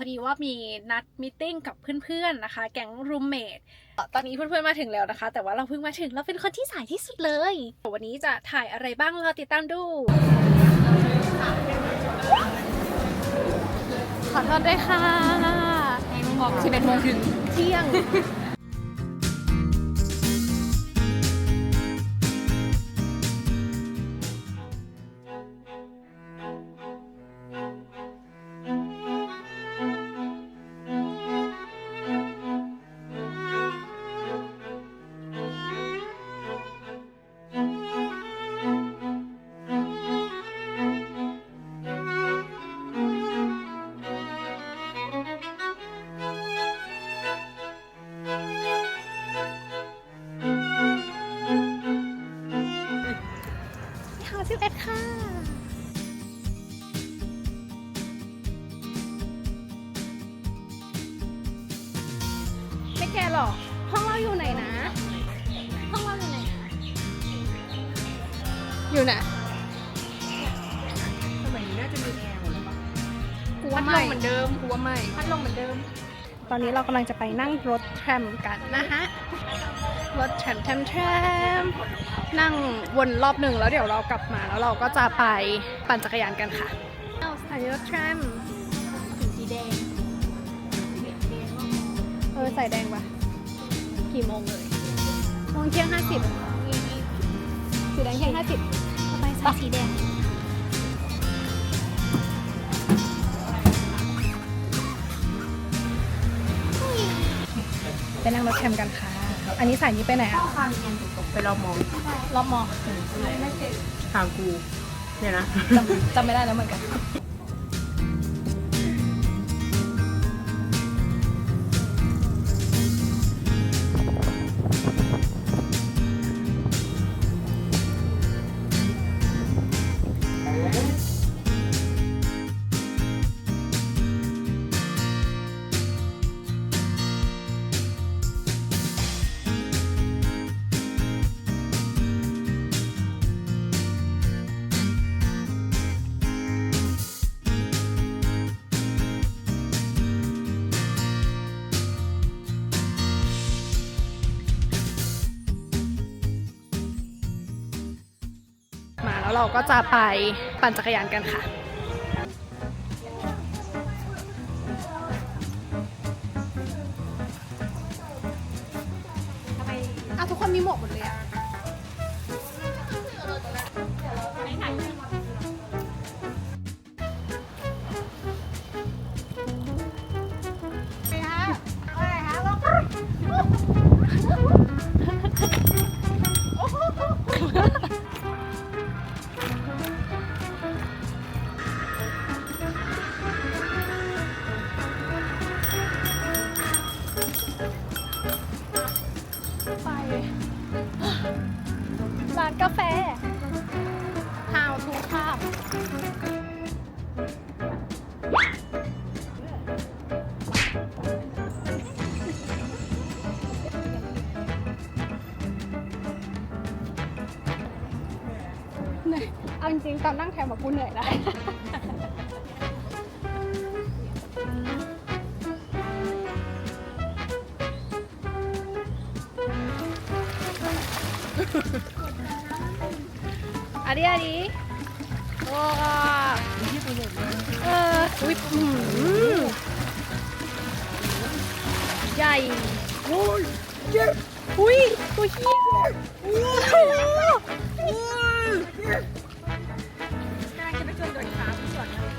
พอดีว่ามีนัดมิ팅กับเพื่อนๆนะคะ แก๊งรูมเมทตอนนี้เพื่อนๆมาถึงแล้วนะคะ แต่ว่าเราเพิ่งมาถึงเราเป็นคนที่สายที่สุดเลย วันนี้จะถ่ายอะไรบ้างรอติดตามดู ขอโทษด้วยค่ะออก11โมงถึงเที่ยง ค่ะ11ค่ะ ไม่แกหรอก ห้องเราอยู่ไหนนะ ห้องเราอยู่ไหนนะ อยู่ไหนสมัยนี้น่าจะมีแอร์หมดแล้วปะกูว่าไม่เหมือนเดิมกูว่าไม่ พัดลมเหมือนเดิม ตอนนี้เรากำลังจะไปนั่งรถแทรมกันนะฮะ รถแทรมแทรมแทรม นั่งวนรอบหนึ่งแล้วเดี๋ยวเรากลับมาแล้วเราก็จะไปปั่นจักรยานกันค่ะเอาสถานีรถแทรมสีแดงเออใส่แดงปะกี่โมงเลยโมงเที่ยงห้าสิบสีแดงเที่ยงห้าสิบไปใส่สีแดงไปนั่งรถแทรมกันค่ะ อันนี้สายนี้ไปไหนอะไป รอบมองรอบมอทางกู เนี่ยนะจำจำไม่ได้แล้วเหมือนกัน แล้วเราก็จะไปปั่นจักรยานกันค่ะอะ ตอนนั่งแถวมากูเหนื่อยได้อาดิอาดิโอ้เอออุ้ยอื้อหือใหญ่โอ้ยเจ็บอุ้ยตัวเหี้ยโ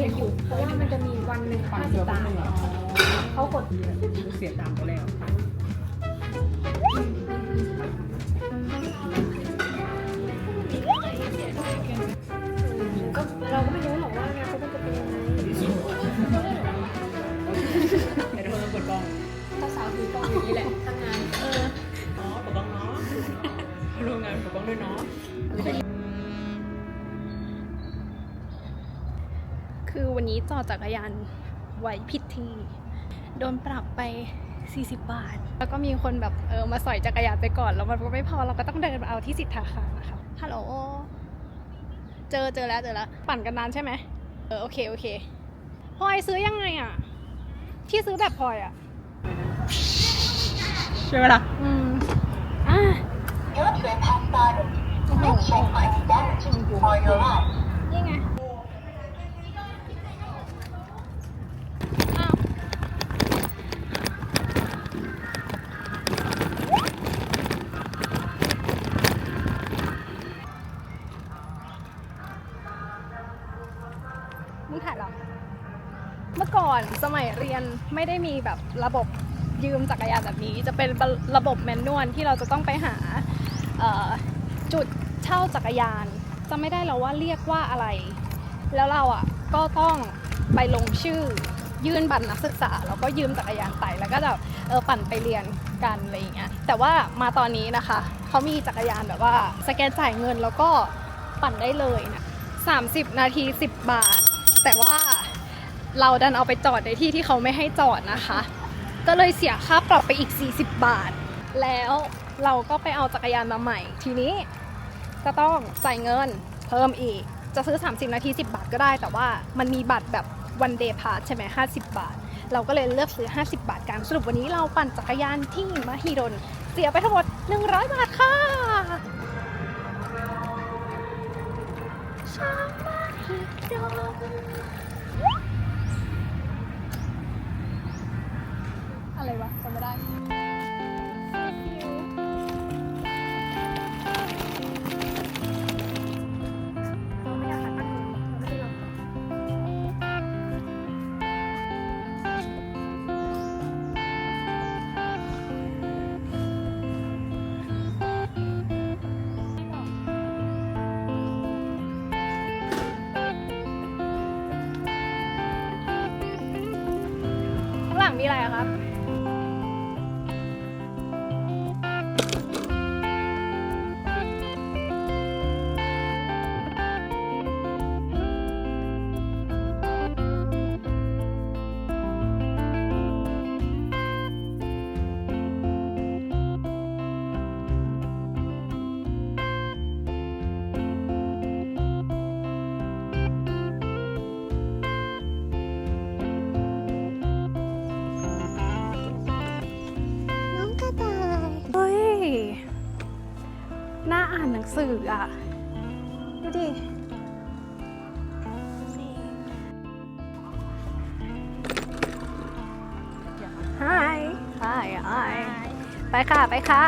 เห็นอยู่เพราะว่ามันจะมีวันหนึ่งฝั่งเดียวกันหนึ่งอะเขากดเสียตังค์ไปแล้ว คือวันนี้จอดจักรยานไว้ผิดที่โดนปรับไป 40 บาท แล้วก็มีคนแบบเออมาสอยจักรยานไปก่อน แล้วมันก็ไม่พอเราก็ต้องเดินมาเอาที่สิทธาคารนะคะฮัลโหลเจอเจอแล้วเจอแล้วปั่นกันนานใช่ไหมเออโอเคโอเคพลอยซื้อยังไงอะที่ซื้อแบบพลอยอะใช่ไหมล่ะอืมอะ Your trip has started. โอ้โห Please check my damage for your ride. นี่ไง อก่อนสมัยเรียนไม่ได้มีแบบระบบยืมจักรยานแบบนี้ จะเป็นระบบแมนนวลที่เราจะต้องไปหาจุดเช่าจักรยานจะไม่ได้แล้วว่าเรียกว่าอะไร แล้วเราอะก็ต้องไปลงชื่อยื่นบัตรนักศึกษาแล้วก็ยืมจักรยานไปแล้วก็แบบเออปั่นไปเรียนกันอะไรอย่างเงี้ยแต่ว่ามาตอนนี้นะคะเขามีจักรยานแบบว่าสแกนจ่ายเงินแล้วก็ปั่นได้เลยนะ30 นาที 10 บาท แต่ว่า เราดันเอาไปจอดในที่ที่เขาไม่ให้จอดนะคะ ก็เลยเสียค่าปรับไปอีก 40 บาท แล้วเราก็ไปเอาจักรยานมาใหม่ ทีนี้ก็ต้องจ่ายเงินเพิ่มอีก จะซื้อ 30 นาที 10 บาทก็ได้ แต่ว่ามันมีบัตรแบบ one day pass ใช่ไหม50 บาท เราก็เลยเลือกซื้อ 50 บาทกัน สรุปวันนี้เราปั่นจักรยานที่มหิดล เสียไปทั้งหมด 100 บาทค่ะชาวมหิดล อะไรวะจำไม่ได้เราไม่อยากขัดตั้งเรางข้างหลังมีอะไรอะครับ อ่านหนังสืออะ ดูดิ Hi Hi Hi ไปค่ะ ไปค่ะ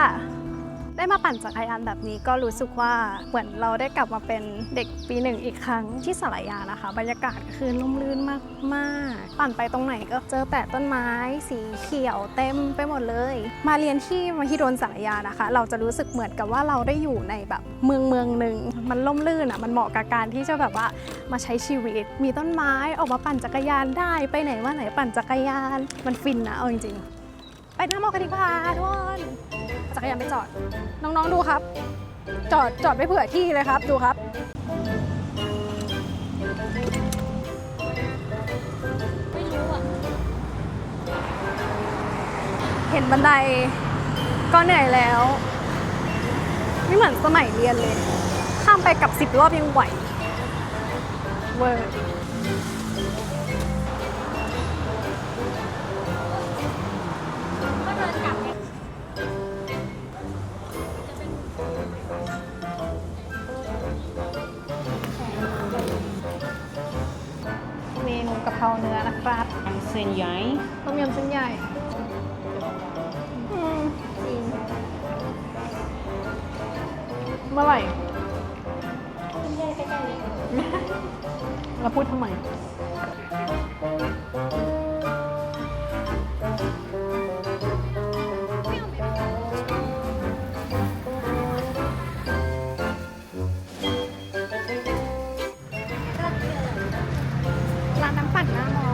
ได้มาปั่นจักรยานแบบนี้ก็รู้สึกว่าเหมือนเราได้กลับมาเป็นเด็กปีหนึ่งอีกครั้งที่สารยานะคะ บรรยากาศคือร่มรื่นมากๆ ปั่นไปตรงไหนก็เจอแต่ต้นไม้สีเขียวเต็มไปหมดเลย มาเรียนที่มหิดลสารยานะคะ เราจะรู้สึกเหมือนกับว่าเราได้อยู่ในแบบเมืองเมืองหนึ่งมันร่มรื่นอะมันเหมาะกับการที่จะแบบว่ามาใช้ชีวิต มีต้นไม้ออกมาปั่นจักรยานได้ไปไหนมาไหนปั่นจักรยาน มันฟินนะเอาจริงๆไปน้ามอกันดีกว่าทุกคน จักรยานไปจอด น้องๆดูครับ จอดจอดไปเผื่อที่เลยครับ ดูครับ ไม่รู้อะเห็นบันไดก็เหนื่อยแล้ว ไม่เหมือนสมัยเรียนเลย ข้ามไปกับสิบรอบยังไหวเวอร์ ส้นใหญ่ต้มยำเส้นใหญ่อืมจริงเมื่อไหร่เราพูดทำไม ร้านน้ำปั่นหน้ามอ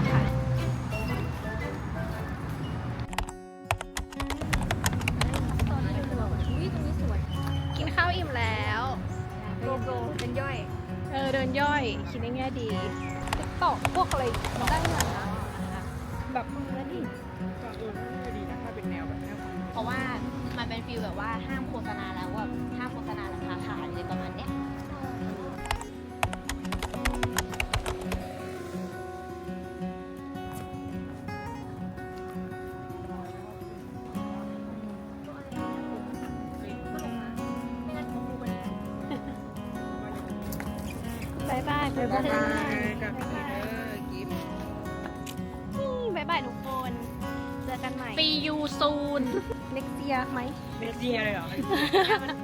ดีติ๊กตอกพวกอะไรได้เงินนะแบบนั่นเองก็เออไม่ดีนะถ้าเป็นแนวแบบแนวเพราะว่ามันเป็นฟีลแบบว่าห้ามโฆษณาแล้วแบบห้ามโฆษณาราคาขายอะไรประมาณเนี้ย บายบายบายบายบายกับพีเตอร์กิฟต์บายบายทุกคน เจอกันใหม่ปียูซูน next year ไหมเนสเซียเลยเหรอมัน